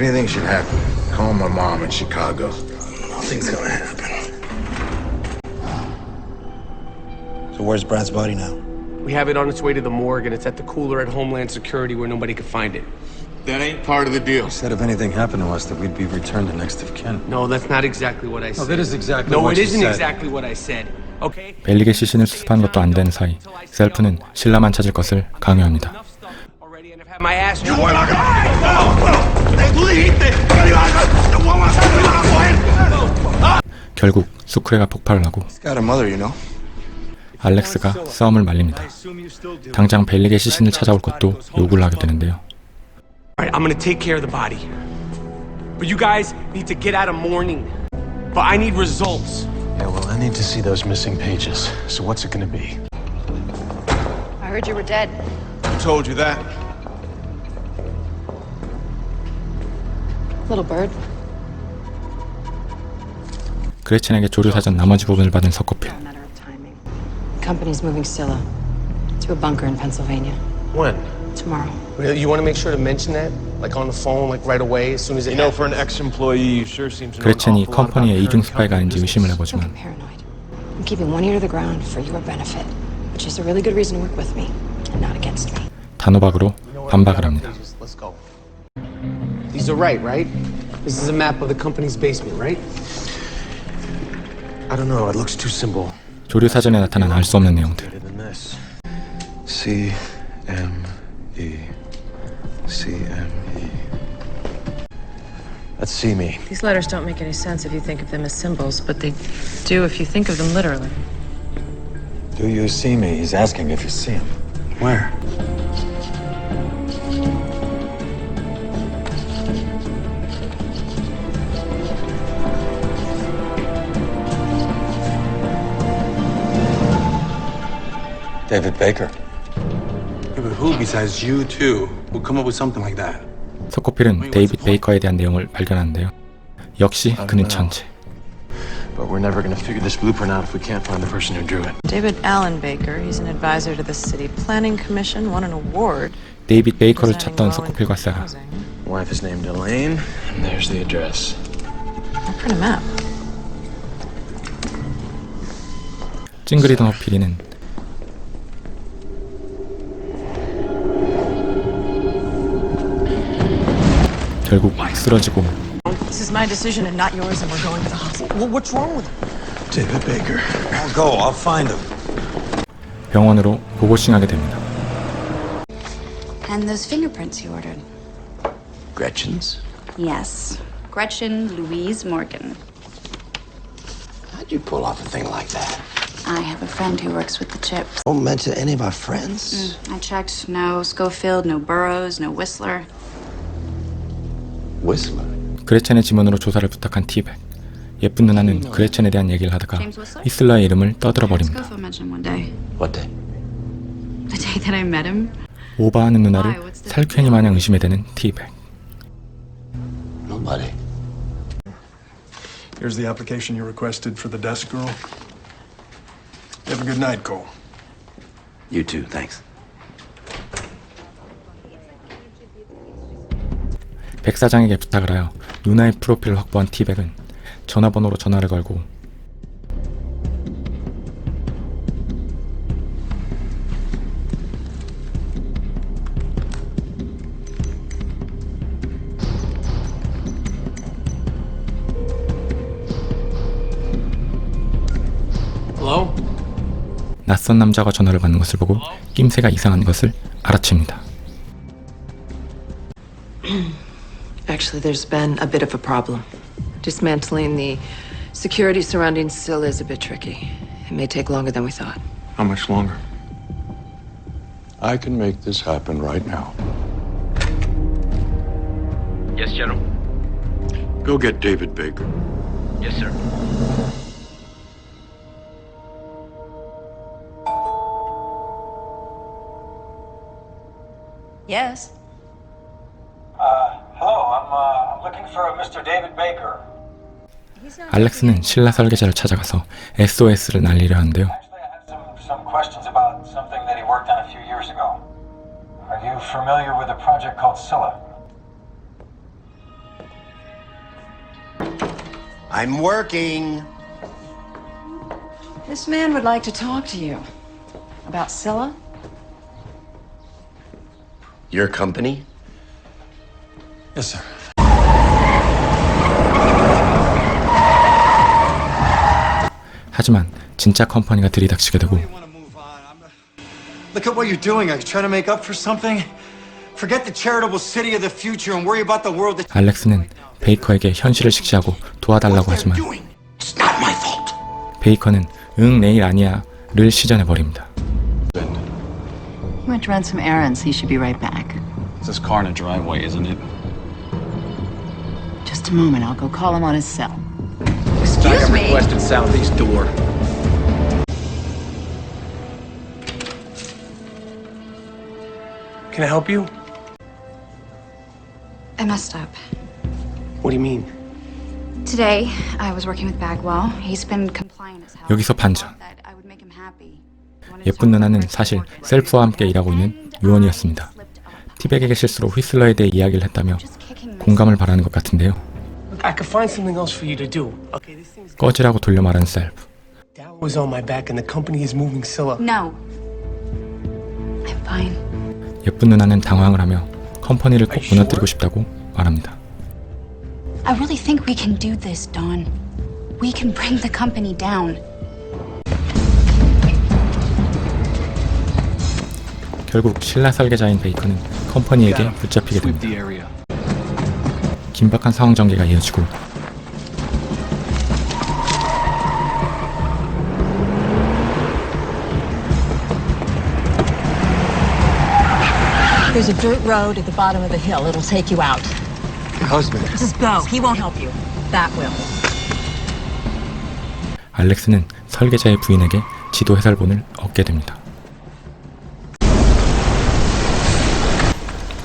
anything should happen, call my mom in Chicago. Nothing's gonna happen. So where's Brad's body now? We have it on its way to the morgue, and it's at the cooler at Homeland Security where nobody could find it. That ain't part of the deal. Said if anything happened to us, that we'd be returned to next of kin. No, that's not exactly what I said. that is exactly no, what it you isn't said. exactly what I said. Okay? 벨릭의 시신을 수습하는 것도 안 되는 사이 셀프는 신라만 찾을 것을 강요합니다. Enough stuff already, and I've had my ass. 결국 수크레가 폭발을 하고. 알렉스가 싸움을 말립니다. 당장 벨릭의 시신을 찾아올 것도 요구를 하게 되는데요. All right, I'm gonna take care of the body. But you guys need to get out of mourning. But I need results. Yeah, well, I need to see those missing pages. So what's it gonna be? I heard you were dead. Who told you that? 그레첸에게 조류 사전 나머지 부분을 받은 timing. Company's moving Scylla to a bunker in Pennsylvania When? tomorrow. Really? You want to make sure to mention that, like on the phone, like right away, as soon as it You know, for an ex-employee, you sure seem to know 그레첸이 컴퍼니의 이중 스파이가 아닌지 의심을. 해보지만 I'm paranoid. I'm keeping one ear to the ground for your benefit, which is a really good reason to work with me and not against me. 단호박으로 반박을 합니다. These are right, right? This is a map of the company's basement, right? I don't know. It looks too simple. 조류 사전에 나타난 알 수 없는 내용들. Than this. C M E C M E. Let's see me. These letters don't make any sense if you think of them as symbols, but they do if you think of them literally. Do you see me? He's asking if you see him. Where? David Baker. Yeah, but who besides you two would come up with something like that? 서커필은 데이빗 베이커에 대한 내용을 발견하는데요. 역시 그는 천재. But we're never gonna figure this blueprint out if we can't find the person who drew it. David Allen Baker, he's an advisor to the City Planning Commission, won an award. 데이빗 베이커를 designing 찾던 low-income 서커필과 세라. housing. Wife is named Elaine, and there's the address. I'll print a map. 찡그리던 호필이는 결국 쓰러지고 This is my decision and not yours, and we're going to the hospital. what's wrong with David Baker. I'll go. I'll find him. 병원으로 보고싱하게 됩니다. And those fingerprints you ordered. Gretchen's? Yes. Gretchen Louise Morgan. How'd you pull off a thing like that? I have a friend who works with the chips. Don't mention any of our friends. I checked. No Schofield, no Burroughs, no Whistler. 그레첸의 지문으로 조사를 부탁한 티백. 예쁜 누나는 그레첸에 대한 얘기를 하다가 히슬러의 이름을 떠들어 버립니다. Schofield mentioned one day. What day? The day that I met him. 오바하는 누나를 살쾡이 마냥 의심해 대는 티백. Nobody. Here's the application you requested for the desk girl. Have a good night, Cole. You too, thanks. 백 사장에게 부탁을 하여 누나의 프로필을 확보한 티백은 전화번호로 전화를 걸고 Hello? 낯선 남자가 전화를 받는 것을 보고 낌새가 이상한 것을 알아챕니다. Actually, there's been a bit of a problem. Dismantling the security surrounding Scylla is a bit tricky. It may take longer than we thought. How much longer? I can make this happen right now. Yes, General. Go get David Baker. Yes, sir. Yes. 알렉스는 신라 설계자를 찾아가서 SOS를 날리려 하는데요. Actually, I have some, some questions about something that he worked on a few years ago. Are you familiar with a project called Scylla? I'm working. This man would like to talk to you. About Scylla? Your company? Yes, sir. 하지만 진짜 컴퍼니가 들이닥치게 되고 Look at what you're doing. Are you trying to make up for something? Forget the charitable city of the future and worry about the world that 알렉스는 베이커에게 현실을 직시하고 도와달라고 하지만 It's not my fault. 베이커는 응 내일 아니야 를 시전해 버립니다. He went to run some errands. He should be right back. This car in a driveway, isn't it? Just a moment. I'll go call him on his cell. Excuse me. Requested southeast door. Can I help you? I messed up. What do you mean? Today, I was working with Bagwell. He's been compliant as hell. 여기서 반전. 예쁜 누나는 사실 셀프와 함께 일하고 있는 요원이었습니다. 티백에게 실수로 휘슬러에 대해 이야기를 했다며 공감을 바라는 것 같은데요. I could find something else for you to do. Okay, this thing's 꺼지라고 돌려 말하는 셀프. Dow was on my back and the company is moving Scylla. No. I'm fine. 예쁜 누나는 당황을 하며 컴퍼니를 꼭 무너뜨리고 싶다고 말합니다. I really think we can do this, Dawn. We can bring the company down. 결국 신라 설계자인 베이커는 컴퍼니에게 붙잡히게 됩니다. the area. 긴박한 상황 전개가 이어지고 There's a dirt road at the bottom of the hill. It'll take you out. your husband. Just go. He won't help you. That will. 알렉스는 설계자의 부인에게 지도 해설본을 얻게 됩니다.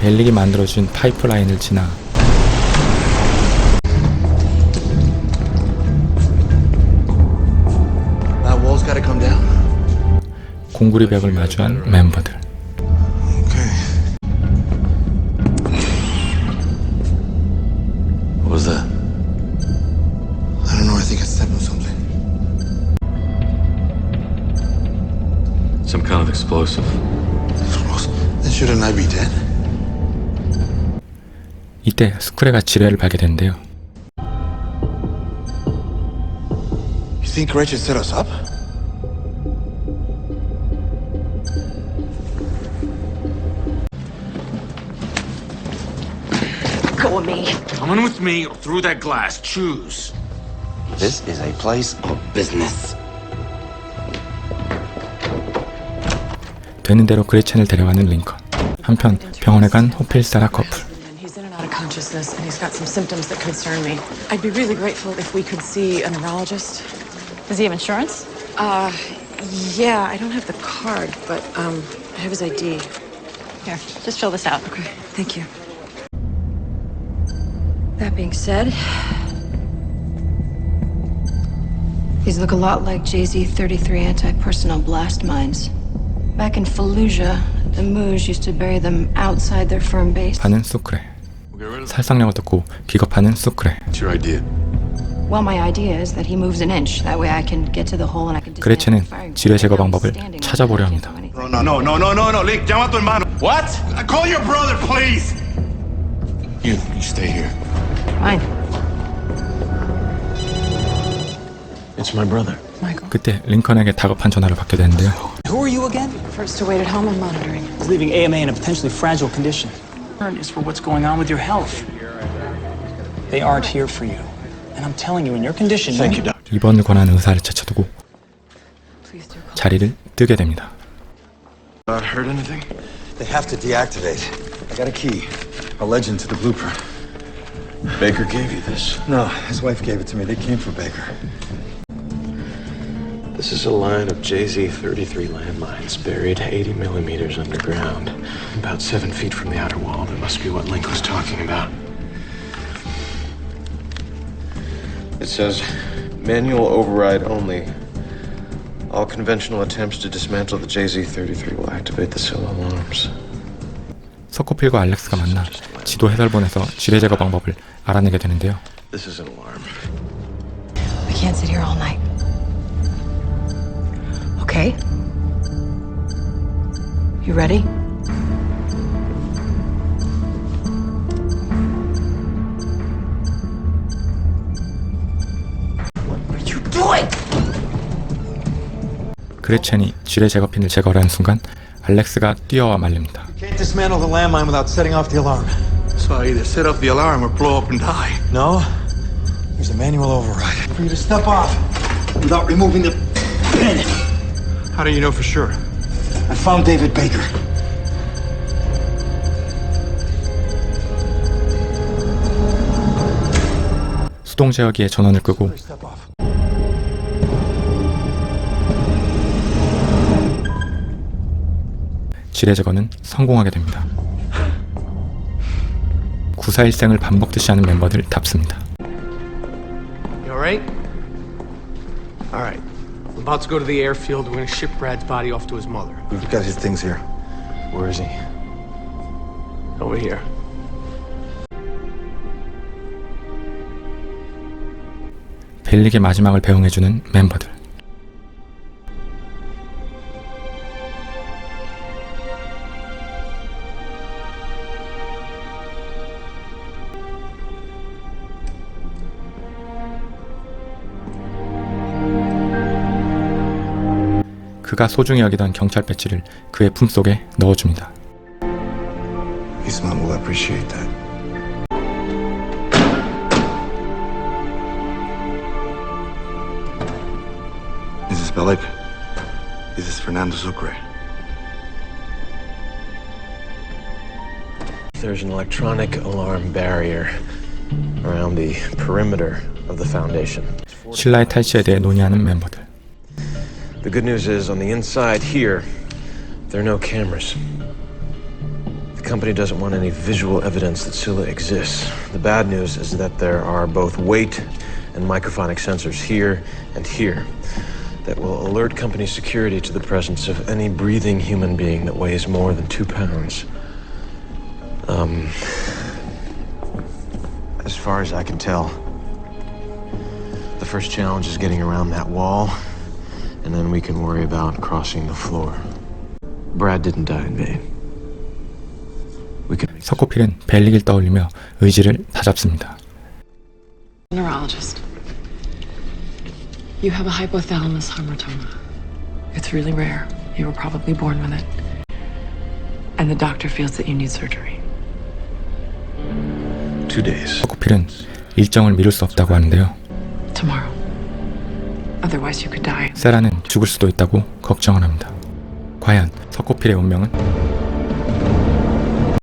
벨릭이 만들어준 파이프라인을 지나 공구리 벽을 마주한 멤버들. Okay. What was that? I don't know. I think I stepped on something. Some kind of explosive. Then shouldn't I be dead? 이때 스쿠레가 지뢰를 발견되는데요. You think Rachel set us up? with me. Coming with me or through that glass. Choose. This is a place of business. 되는 대로 그레첸을 데려가는 링컨. 한편 병원에 간 호필 사라 커플. He's in and out of consciousness, and he's got some symptoms that concern me. I'd be really grateful if we could see a neurologist. Does he have insurance? Uh, yeah, I don't have the card, but um, I have his ID. Here, just fill this out. Okay, thank you. That being said, These look a lot like JZ-33 anti-personnel blast mines. Back in Fallujah, the Mooj used to bury them outside their firm base. 반은 수크레. 살상력을 듣고 기겁하는 수크레. What's your idea? Well, my idea is that he moves an inch. That way I can get to the hole and I can 그레첸은 dismantle the firing 지뢰 제거 pin. 방법을 Standing 찾아보려 there, I can't 합니다. do anything. No, no, no, no, no, no, Lick. Llama a tu hermano. What? Call your brother, please. You, you stay here. Fine. It's my brother. 그때 링컨에게 다급한 전화를 받게 되는데요. Who are you again? first to wait at home and monitoring. Is leaving AMA in a potentially fragile condition. Concern is for what's going on with your health. They aren't here for you. And I'm telling you, in your condition, Thank you, Doc. 입원을 권하는 의사를 제쳐두고 Please do call. 자리를 뜨게 됩니다. Not heard anything? They have to deactivate. I got a key. A legend to the blueprint. Baker gave you this. No, his wife gave it to me. They came for Baker. This is a line of JZ-33 landmines buried 80 millimeters underground, about seven feet from the outer wall. That must be what Link was talking about. It says, manual override only. All conventional attempts to dismantle the JZ-33 will activate the cell alarms. 서코필과 알렉스가 만나 지도 해설본에서 지뢰 제거 방법을 알아내게 되는데요. This is an alarm. can't sit here all night. Okay? You ready? 그레첸이 지뢰 제거핀을 제거하는 순간 알렉스가 뛰어와 말립니다. Can't dismantle the landmine without setting off the alarm. So I either set off the alarm or blow up and die. No. There's a manual override. For you to step off without removing the pin. How do you know for sure? I found David Baker. 수동 제어기에 전원을 끄고 Step off. 지뢰 제거는 성공하게 됩니다. 구사일생을 반복듯이 하는 멤버들 답습니다. You alright? Alright. I'm about to go to the airfield. We're gonna ship Brad's body off to his mother. We've got his things here. Where is he? Over here. 벨릭의 마지막을 배웅해주는 멤버들. 그가 소중히 여기던 경찰 배지를 그의 품속에 넣어줍니다. His mom will appreciate that. Mrs. Bellick, this is Fernando Sucre. There's an electronic alarm barrier around the perimeter of the Foundation. 신라의 탈취에 대해 논의하는 멤버들. The good news is, on the inside here, there are no cameras. The company doesn't want any visual evidence that Scylla exists. The bad news is that there are both weight and microphonic sensors here and here that will alert company security to the presence of any breathing human being that weighs more than two pounds. Um, as far as I can tell, the first challenge is getting around that wall and then we can worry about crossing the floor. Brad didn't die in vain. We can 서코필은 벨릭을 떠올리며 의지를 다잡습니다. Neurologist. You have a hypothalamus hamartoma. It's really rare. You were probably born with it. And the doctor feels that you need surgery. two days. 서코필은 일정을 미룰 수 없다고 하는데요. Tomorrow. 세라는 죽을 수도 있다고 걱정을 합니다. 과연 서코필의 운명은